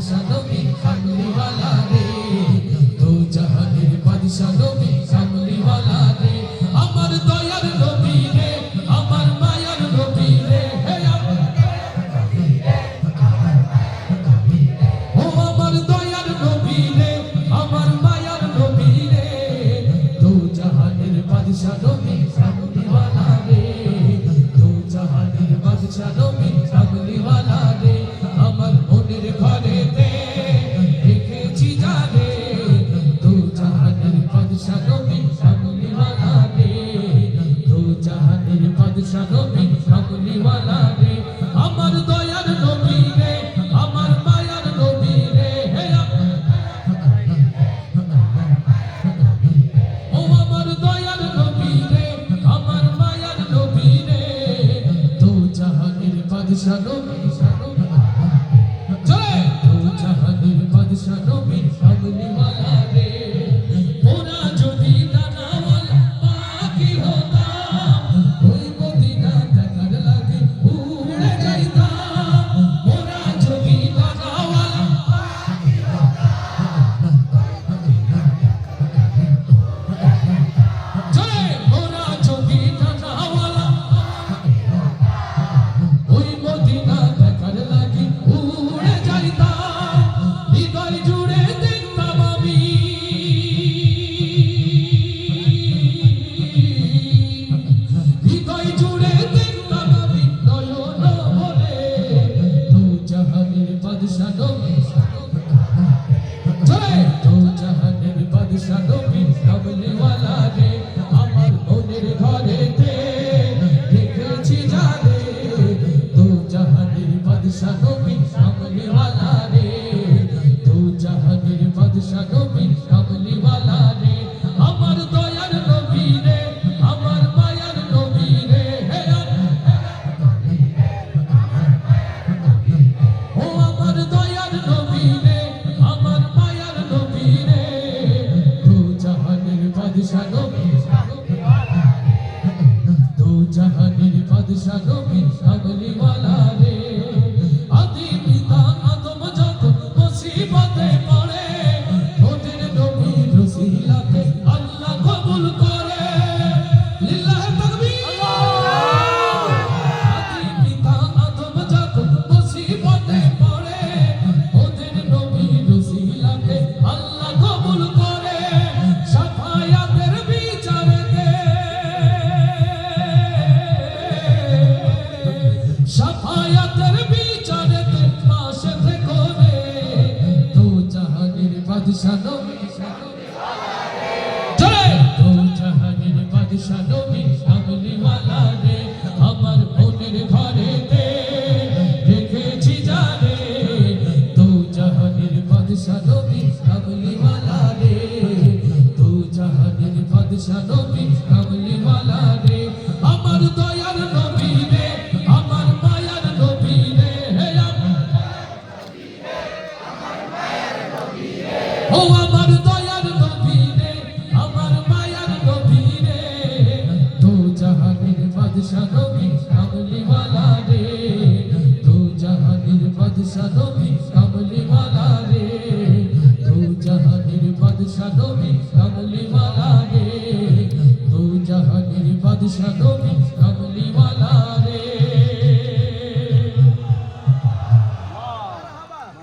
বাদশাহ নবী কামলিওয়ালা রে। দু জাহানের বাদশাহ নবী কামলিওয়ালা রে। আমার দয়ার নবী রে, আমার মায়ার নবী রে। হে আমার ও আমার দয়ার নবী রে, আমার মায়ার নবী রে। দু জাহানের বাদশাহ নবী কামলিওয়ালা রে। দু জাহানের বাদশাহ নবী নবী কামলিওয়ালা রে, আমার দয়ার নবী রে, আমার মায়ার নবী রে, হে ও আমার দয়ার নবী রে, আমার মায়ার নবী রে। দু জাহানের বাদশাহ জাহানের বাদশা নবী জয় দু জাহানের বাদশা নবী কামলিওয়ালা রে আমার মনের জানে দু জাহানের বাদশা নবী কামলিওয়ালা রে দু জাহানের বাদশা নবী জাহানের বাদশা নবী কামলিওয়ালা জাহানের বাদশা নবী দু আমার মনের ঘরেতে রেখেছি জানে দু জাহানের বাদশা নবী মালা রে দু জাহানের বাদশা নবী কামলিওয়ালা ও আমার দয়ার নবী রে আমার মায়ার নবী রে দু জাহানের বাদশা নবী কামলিওয়ালা রে দু জাহানের বাদশা নবী কামলিওয়ালা রে দু জাহানের বাদশা নবী কামলিওয়ালা রে। কামলিওয়ালা